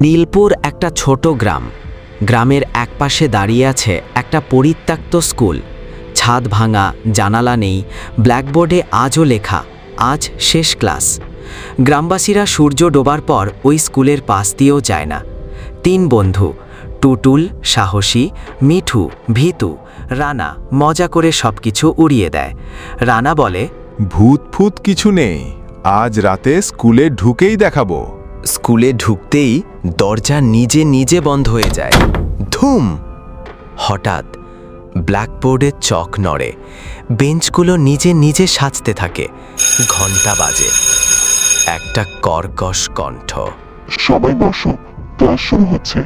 নীলপুর একটা ছোট গ্রাম। গ্রামের একপাশে দাঁড়িয়ে আছে একটা পরিত্যক্ত স্কুল। ছাদ ভাঙা, জানালা নেই, ব্ল্যাকবোর্ডে আজও লেখা, আজ শেষ ক্লাস। গ্রামবাসীরা সূর্য ডোবার পর ওই স্কুলের পাশ দিয়েও যায় না। তিন বন্ধু, টুটুল, সাহসী, মিঠু, ভিতু, রানা মজা করে সবকিছু উড়িয়ে দেয়। রানা বলে ভূত ফুত কিছু নেই, আজ রাতে স্কুলে ঢুকেই দেখাবো। স্কুলে ঢুকতেই দরজা নিজে নিজে বন্ধ হয়ে যায়। ধুম! হঠাৎ ব্ল্যাকবোর্ডে চক নড়ে। বেঞ্চগুলো নিজে নিজে সাজতে থাকে। ঘণ্টা বাজে। একটা কর্কশ কণ্ঠ। সবাই বসো ক্লাস শুরু হচ্ছে।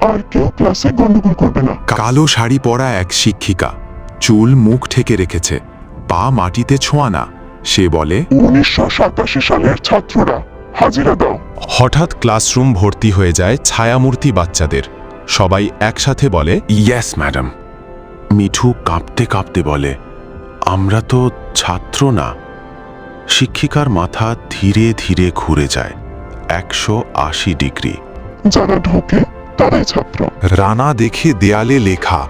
আর কেউ ক্লাসে গন্ডগোল করবে না। কালো শাড়ি পরা এক শিক্ষিকা চুল মুখ ঠেকে রেখেছে। পা মাটিতে ছোঁয়া না। সে বলে উনিশশো সাতাশি সালের ছাত্ররা হাজিরা দাও। হঠাৎ ক্লাসরুম ভর্তি হয়ে যায় ছায়ামূর্তি বাচ্চাদের। সবাই একসাথে বলে ইয়েস ম্যাডাম মিঠু কাঁপতে কাঁপতে বলে আমরা তো ছাত্র না। শিক্ষিকার মাথা ধীরে ধীরে ঘুরে যায় একশো আশি ডিগ্রি। যারা ঢোকে তারাই ছাত্র। রানা দেখে দেয়ালে লেখা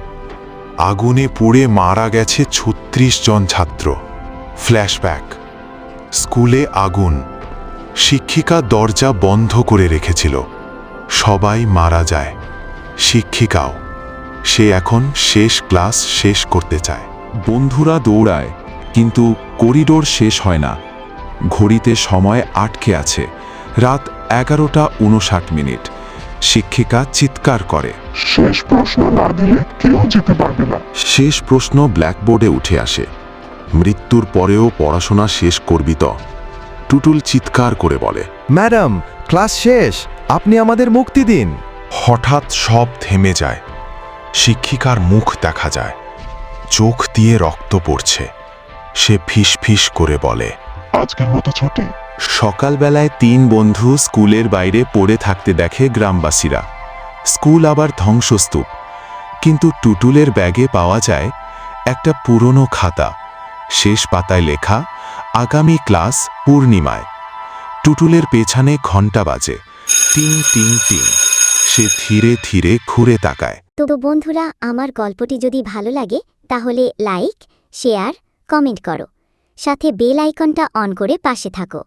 আগুনে পুড়ে মারা গেছে ছত্রিশ জন ছাত্র। ফ্ল্যাশব্যাক স্কুলে আগুন। শিক্ষিকা দরজা বন্ধ করে রেখেছিল। সবাই মারা যায়। শিক্ষিকাও। সে এখন শেষ ক্লাস শেষ করতে চায়। বন্ধুরা দৌড়ায় কিন্তু করিডোর শেষ হয় না। ঘড়িতে সময় আটকে আছে। রাত এগারোটা উনষাট মিনিট। শিক্ষিকা চিৎকার করে। শেষ প্রশ্ন না দিলে কেউ যেতে পারবে না। শেষ প্রশ্ন ব্ল্যাকবোর্ডে উঠে আসে। মৃত্যুর পরেও পড়াশোনা শেষ করবি তো। টুটুল চিৎকার করে বলে ম্যাডাম ক্লাস শেষ আপনি আমাদের মুক্তি দিন। হঠাৎ সব থেমে যায়। শিক্ষিকার মুখ দেখা যায়। চোখ দিয়ে রক্ত পড়ছে। সে ফিস ফিস করে বলে আজকের মতো ছুটি। সকালবেলায় তিন বন্ধু স্কুলের বাইরে পড়ে থাকতে দেখে গ্রামবাসীরা। স্কুল আবার ধ্বংসস্তূপ। কিন্তু টুটুলের ব্যাগে পাওয়া যায় একটা পুরনো খাতা। শেষ পাতায় লেখা আগামী ক্লাস পূর্ণিমায়। টুটুলের পেছনে ঘণ্টা বাজে। টিং টিং টিং। সে ধীরে ধীরে ঘুরে তাকায়। তো বন্ধুরা, আমার গল্পটি যদি ভালো লাগে, তাহলে লাইক, শেয়ার, কমেন্ট করো। সাথে বেল আইকনটা অন করে পাশে থাকো।